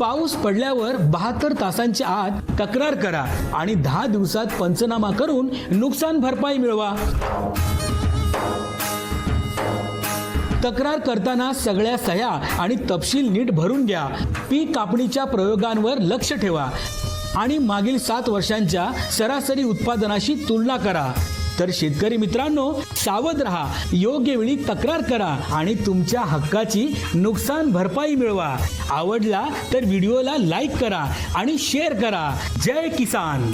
पाऊस पडल्यावर बहात्तर तासांच्या आत तक्रार करा आणि दहा दिवसात पंचनामा करून नुकसान भरपाई मिळवा. तक्रार करताना सगळ्या सह्या आणि तपशील नीट भरून घ्या. पीक कापणीच्या प्रयोगांवर लक्ष ठेवा आणि मागील सात वर्षांच्या सरासरी उत्पादनाशी तुलना करा. तर शेतकरी मित्रांनो सावध रहा योग्य वेळी तक्रार करा आणि तुमच्या हक्काची नुकसान भरपाई मिळवा. आवडला तर व्हिडिओला लाईक करा आणि शेअर करा. जय किसान!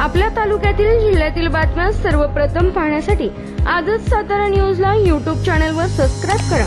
आपल्या तालुक्यातील जिल्ह्यातील बातम्या सर्वप्रथम पाहण्यासाठी आजच सातारा न्यूजला यूट्यूब चॅनलवर सबस्क्राईब करा.